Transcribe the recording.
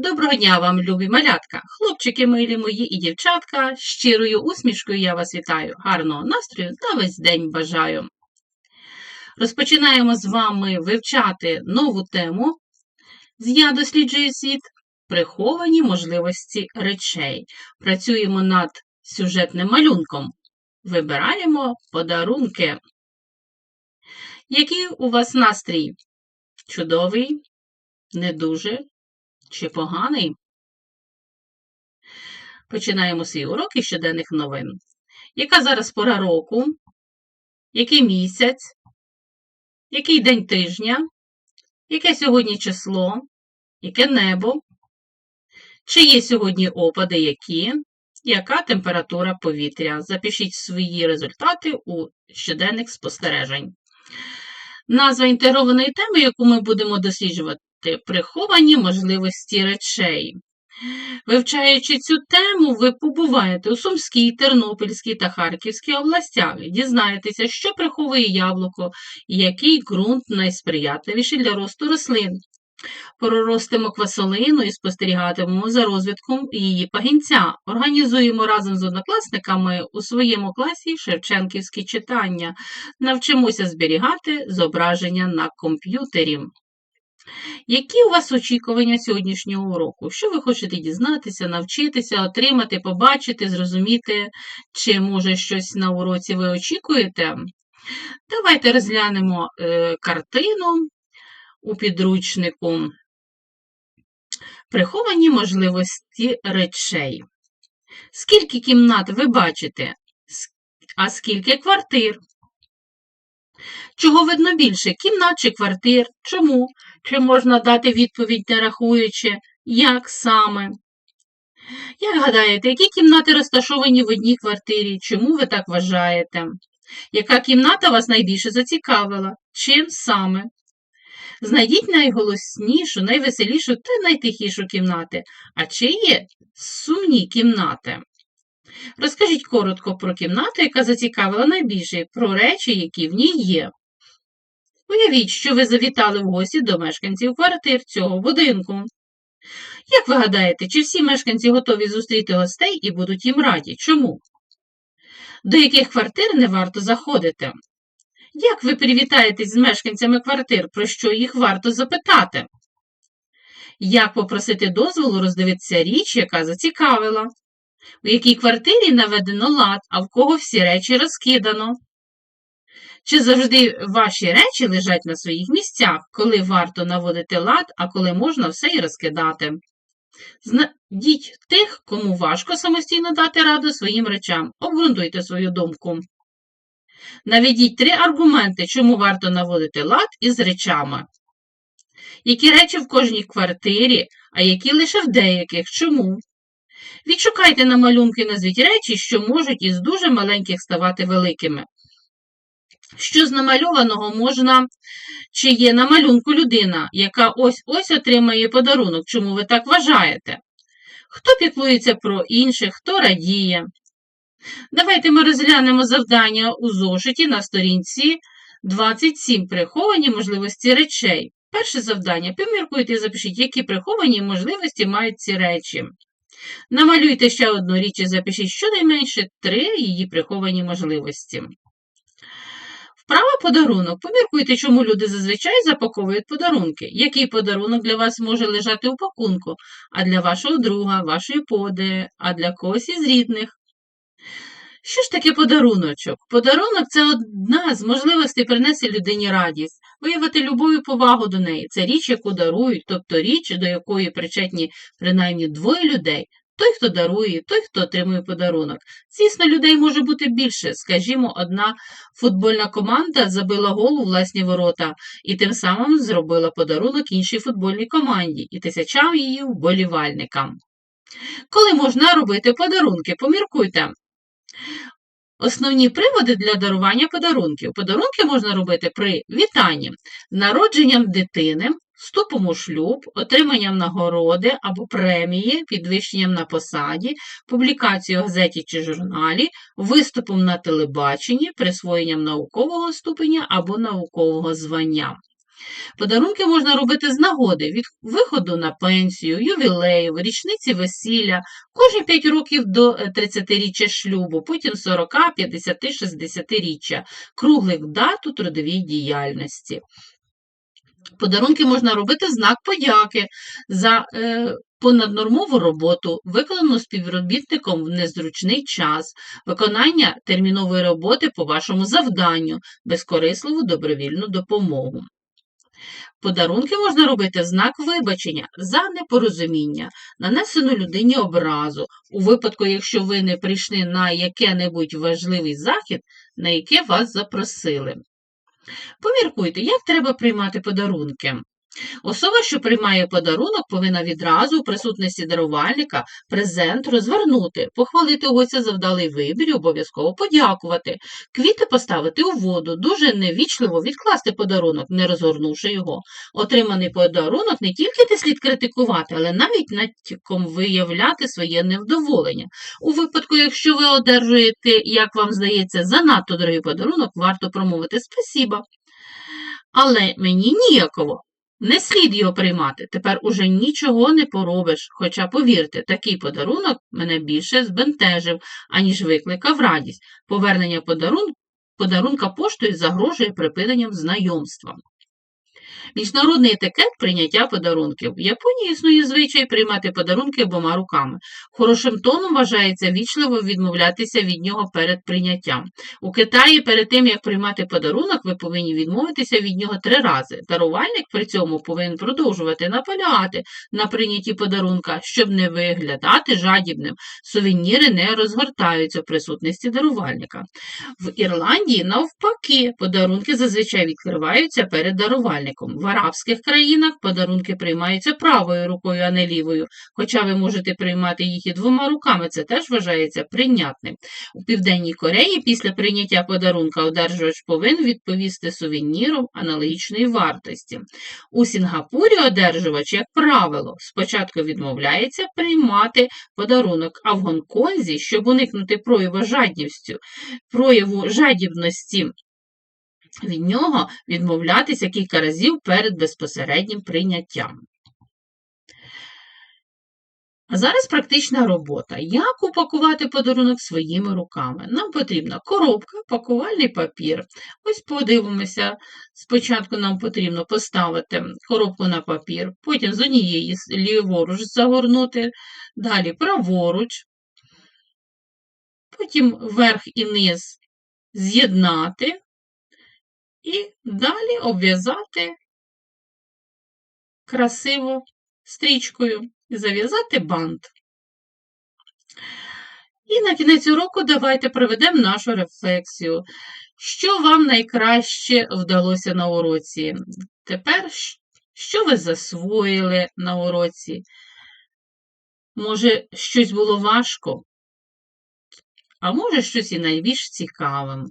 Доброго дня вам, любі малятка, хлопчики милі мої і дівчатка. Щирою усмішкою я вас вітаю, гарного настрою та весь день бажаю. Розпочинаємо з вами вивчати нову тему з Я досліджую світ приховані можливості речей. Працюємо над сюжетним малюнком. Вибираємо подарунки. Який у вас настрій? Чудовий? Не дуже? Чи поганий? Починаємо свій урок із щоденних новин. Яка зараз пора року? Який місяць? Який день тижня? Яке сьогодні число? Яке небо? Чи є сьогодні опади які? Яка температура повітря? Запишіть свої результати у щоденних спостережень. Назва інтегрованої теми, яку ми будемо досліджувати, приховані можливості речей. Вивчаючи цю тему, ви побуваєте у Сумській, Тернопільській та Харківській областях, дізнаєтеся, що приховує яблуко і який ґрунт найсприятливіший для росту рослин. Проростимо квасолину і спостерігатимемо за розвитком її пагінця. Організуємо разом з однокласниками у своєму класі Шевченківські читання, навчимося зберігати зображення на комп'ютері. Які у вас очікування сьогоднішнього уроку? Що ви хочете дізнатися, навчитися, отримати, побачити, зрозуміти, чи, може, щось на уроці ви очікуєте? Давайте розглянемо е, картину у підручнику. Приховані можливості речей. Скільки кімнат ви бачите? А скільки квартир? Чого видно більше? Кімнат чи квартир? Чому? Чи можна дати відповідь, не рахуючи, як саме? Як гадаєте, які кімнати розташовані в одній квартирі? Чому ви так вважаєте? Яка кімната вас найбільше зацікавила? Чим саме? Знайдіть найголоснішу, найвеселішу та найтихішу кімнати. А чи є сумні кімнати? Розкажіть коротко про кімнату, яка зацікавила найбільше, про речі, які в ній є. Уявіть, що ви завітали в гості до мешканців квартир цього будинку. Як ви гадаєте, чи всі мешканці готові зустріти гостей і будуть їм раді? Чому? До яких квартир не варто заходити? Як ви привітаєтесь з мешканцями квартир, про що їх варто запитати? Як попросити дозволу роздивитися річ, яка зацікавила? У якій квартирі наведено лад, а в кого всі речі розкидано? Чи завжди ваші речі лежать на своїх місцях, коли варто наводити лад, а коли можна все і розкидати? Знайдіть тих, кому важко самостійно дати раду своїм речам, обґрунтуйте свою думку. Наведіть три аргументи, чому варто наводити лад із речами. Які речі в кожній квартирі, а які лише в деяких. Чому? Відшукайте на малюнки назвіть речі, що можуть із дуже маленьких ставати великими. Що з намальованого можна, чи є на малюнку людина, яка ось-ось отримає подарунок, чому ви так вважаєте? Хто піклується про інших, хто радіє? Давайте ми розглянемо завдання у зошиті на сторінці 27 приховані можливості речей. Перше завдання. Поміркуйте і запишіть, які приховані можливості мають ці речі. Намалюйте ще одну річ і запишіть щонайменше три її приховані можливості. Вправа подарунок. Поміркуйте, чому люди зазвичай запаковують подарунки. Який подарунок для вас може лежати у пакунку, а для вашого друга, вашої поди, а для когось із рідних. Що ж таке подаруночок? Подарунок це одна з можливостей принести людині радість, виявити любов і повагу до неї. Це річ, яку дарують, тобто річ, до якої причетні принаймні двоє людей. Той, хто дарує, той, хто отримує подарунок. Звісно, людей може бути більше. Скажімо, одна футбольна команда забила гол у власні ворота і тим самим зробила подарунок іншій футбольній команді і тисячам її вболівальникам. Коли можна робити подарунки, поміркуйте. Основні приводи для дарування подарунків. Подарунки можна робити при вітанні, народженням дитини, вступом у шлюб, отриманням нагороди або премії, підвищенням на посаді, публікацією в газеті чи журналі, виступом на телебаченні, присвоєнням наукового ступеня або наукового звання. Подарунки можна робити з нагоди від виходу на пенсію, ювілеїв, річниці весілля, кожні 5 років до 30-річчя шлюбу, потім 40, 50, 60-річчя, круглих дат у трудовій діяльності. Подарунки можна робити в знак подяки за е, понаднормову роботу, виконану співробітником в незручний час, виконання термінової роботи по вашому завданню, безкорисливу добровільну допомогу. Подарунки можна робити в знак вибачення за непорозуміння, нанесену людині образу, у випадку, якщо ви не прийшли на яке-небудь важливий захід, на яке вас запросили. Поміркуйте, як треба приймати подарунки. Особа, що приймає подарунок, повинна відразу у присутності дарувальника презент розвернути, похвалити гостя за вдалий вибір і обов'язково подякувати, квіти поставити у воду, дуже невічливо відкласти подарунок, не розгорнувши його. Отриманий подарунок не тільки не слід критикувати, але навіть натяком виявляти своє невдоволення. У випадку, якщо ви одержуєте, як вам здається, занадто дорогий подарунок, варто промовити спасіба. Але мені ніяково. Не слід його приймати, тепер уже нічого не поробиш, хоча, повірте, такий подарунок мене більше збентежив, аніж викликав радість. Повернення подарун... подарунка поштою загрожує припиненням знайомства. Міжнародний етикет прийняття подарунків. В Японії існує звичай приймати подарунки обома руками. Хорошим тоном вважається вічливо відмовлятися від нього перед прийняттям. У Китаї перед тим, як приймати подарунок, ви повинні відмовитися від нього три рази. Дарувальник при цьому повинен продовжувати наполягати на прийнятті подарунка, щоб не виглядати жадібним. Сувеніри не розгортаються в присутності дарувальника. В Ірландії, навпаки, подарунки зазвичай відкриваються перед дарувальником. В арабських країнах подарунки приймаються правою рукою, а не лівою, хоча ви можете приймати їх і двома руками, це теж вважається прийнятним. У Південній Кореї після прийняття подарунка одержувач повинен відповісти сувеніром аналогічної вартості. У Сінгапурі одержувач, як правило, спочатку відмовляється приймати подарунок, а в Гонконзі, щоб уникнути прояву жадністю, прояву жадібності від нього відмовлятися кілька разів перед безпосереднім прийняттям. А зараз практична робота. Як упакувати подарунок своїми руками? Нам потрібна коробка, пакувальний папір. Ось подивимося. Спочатку нам потрібно поставити коробку на папір, потім з однієї ліворуч загорнути, далі праворуч, потім верх і низ з'єднати, і далі обв'язати красиво стрічкою і зав'язати бант. І на кінець уроку давайте проведемо нашу рефлексію. Що вам найкраще вдалося на уроці? Тепер, що ви засвоїли на уроці? Може, щось було важко, а може, щось і найбільш цікавим.